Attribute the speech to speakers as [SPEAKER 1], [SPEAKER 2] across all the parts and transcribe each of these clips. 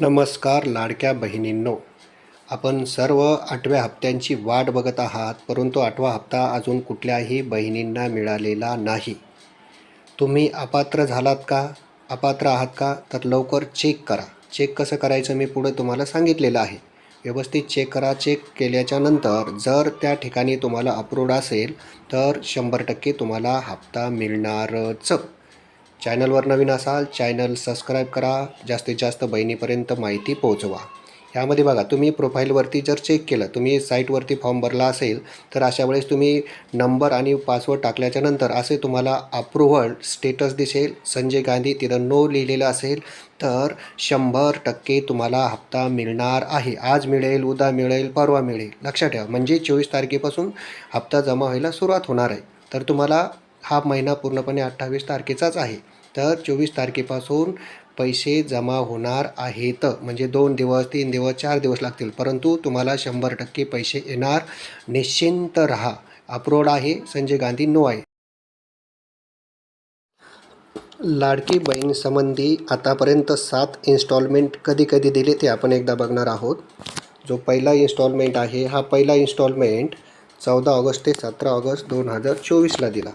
[SPEAKER 1] नमस्कार लाडक्या बहिणींनो. आपण सर्व आठव्या हप्त्यांची वाट बघत आहात परंतु आठवा हप्ता अजून कुठल्याही बहिणींना मिळालेला नाही. तुम्ही अपात्र झालात का? अपात्र आहात का? तर लवकर चेक करा. चेक कसं करायचं मी पुढे तुम्हाला सांगितलेलं आहे. व्यवस्थित चेक करा. चेक केल्याच्यानंतर जर त्या ठिकाणी तुम्हाला अप्रूव्ड असेल तर शंभर टक्के तुम्हाला हप्ता मिळणारच. चॅनलवर नवीन असाल चॅनल सबस्क्राईब करा. जास्तीत जास्त बहिणीपर्यंत माहिती पोहोचवा. यामध्ये बघा तुम्ही प्रोफाईलवरती जर चेक केलं तुम्ही साईटवरती फॉर्म भरला असेल तर अशा वेळेस तुम्ही नंबर आणि पासवर्ड टाकल्याच्या नंतर असे तुम्हाला अप्रुव्हल स्टेटस दिसेल. संजय गांधी तिथं नो लिहिलेलं असेल तर शंभर टक्के तुम्हाला हप्ता मिळणार आहे. आज मिळेल उद्या मिळेल परवा मिळेल. लक्षात ठेवा म्हणजे चोवीस तारखेपासून हप्ता जमा व्हायला सुरुवात होणार आहे. तर तुम्हाला हा महिना पूर्णपणे अठ्ठावीस तारखेचाच आहे. तर चोवीस तारखेपासून पैसे जमा होणार आहेत. म्हणजे दोन दिवस तीन दिवस चार दिवस लागतील. परंतु तुम्हाला शंभर टक्के पैसे येणार. निश्चिंत राहा. अप्रोड आहे. संजय गांधी नो आहे. लाडकी बहीण संबंधी आतापर्यंत सात इन्स्टॉलमेंट कधी कधी दिले ते आपण एकदा बघणार आहोत. जो पहिला इन्स्टॉलमेंट आहे हा पहिला इन्स्टॉलमेंट चौदा ऑगस्ट ते सतरा ऑगस्ट दोन हजार चोवीसला दिला.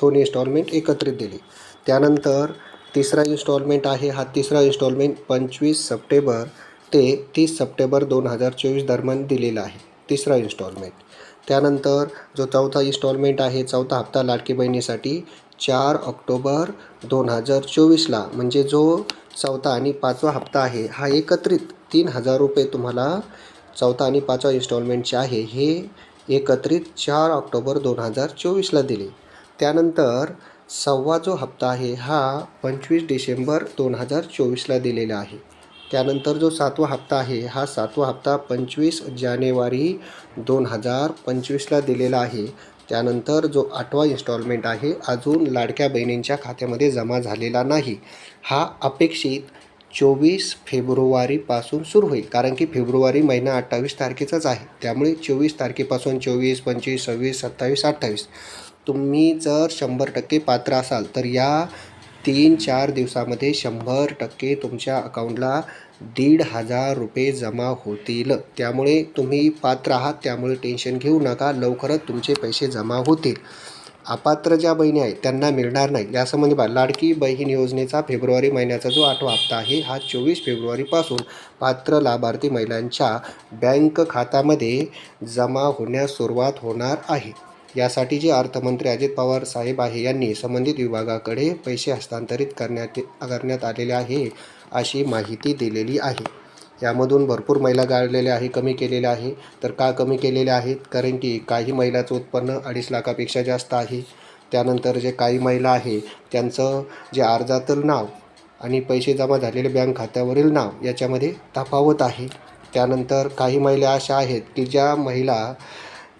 [SPEAKER 1] दोन इन्स्टॉलमेंट एकत्रित दिली. त्यानंतर तिसरा इन्स्टॉलमेंट आहे हा तिसरा इन्स्टॉलमेंट पंचवीस सप्टेंबर ते तीस सप्टेंबर दोन हजार चोवीस दरम्यान दिलेला आहे. तिसरा इन्स्टॉलमेंट त्यानंतर जो चौथा इन्स्टॉलमेंट आहे चौथा हप्ता लाडकी बहिणीसाठी चार ऑक्टोबर दोन हजार चोवीसला. म्हणजे जो चौथा आणि पाचवा हप्ता आहे हा एकत्रित तीन हजार रुपये तुम्हाला चौथा आणि पाचवा इन्स्टॉलमेंटचे आहे हे एकत्रित चार ऑक्टोबर दोन हजार चोवीसला दिले. त्यानंतर सव्वा जो हप्ता आहे हा पंचवीस डिसेंबर दोन हजार चोवीसला दिलेला आहे. त्यानंतर जो सातवा हप्ता आहे हा सातवा हप्ता पंचवीस जानेवारी दोन हजार पंचवीसला दिलेला आहे. त्यानंतर जो आठवा इन्स्टॉलमेंट आहे अजून लाडक्या बहिणींच्या खात्यामध्ये जमा झालेला नाही. हा अपेक्षित चोवीस फेब्रुवारीपासून सुरू होईल कारण की फेब्रुवारी महिना अठ्ठावीस तारखेचाच आहे. त्यामुळे चोवीस तारखेपासून चोवीस पंचवीस सव्वीस सत्तावीस अठ्ठावीस. तुम्ही जर शंभर टक्के पात्र असाल तर या तीन चार दिवसामध्ये शंभर टक्के तुमच्या अकाउंटला दीड हजार रुपये जमा होतील. त्यामुळे तुम्ही पात्र आहात त्यामुळे टेन्शन घेऊ नका लवकरच तुमचे पैसे जमा होतील. अपात्र ज्या बहिणी आहेत त्यांना मिळणार नाही. यासंबंधी बा लाडकी बहीण योजनेचा फेब्रुवारी महिन्याचा जो आठवा हप्ता आहे हा चोवीस फेब्रुवारीपासून पात्र लाभार्थी महिलांच्या बँक खात्यामध्ये जमा होण्यास सुरुवात होणार आहे. यासाठी जे अर्थमंत्री अजित पवार साहेब आहे यांनी संबंधित विभागाकडे पैसे हस्तांतरित करण्यात करण्यात आलेले आहे अशी माहिती दिलेली आहे. यामधून भरपूर महिला गाळलेल्या आहे कमी केलेल्या आहे. तर का कमी केलेल्या आहेत? कारण की काही महिलाचं उत्पन्न अडीच लाखापेक्षा जास्त आहे. त्यानंतर जे काही महिला आहे त्यांचं जे अर्जातील नाव आणि पैसे जमा झालेले बँक खात्यावरील नाव याच्यामध्ये तफावत आहे. त्यानंतर काही महिला अशा आहेत की ज्या महिला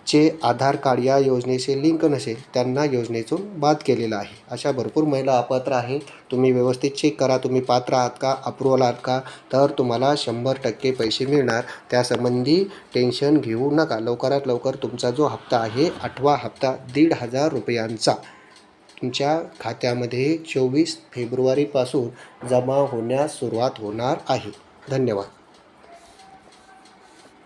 [SPEAKER 1] चे आधार कार्ड या योजनेशी लिंक नसेल त्यांना योजनेतून बाद केलेलं आहे. अशा भरपूर महिला अपात्र आहे तुम्ही व्यवस्थित चेक करा. तुम्ही पात्र आहात का? अप्रुवल आहात का? तर तुम्हाला शंभर टक्के पैसे मिळणार. त्यासंबंधी टेन्शन घेऊ नका. लवकरात लवकर तुमचा जो हप्ता आहे आठवा हप्ता दीड हजार रुपयांचा तुमच्या खात्यामध्ये चोवीस फेब्रुवारीपासून जमा होण्यास सुरुवात होणार आहे. धन्यवाद.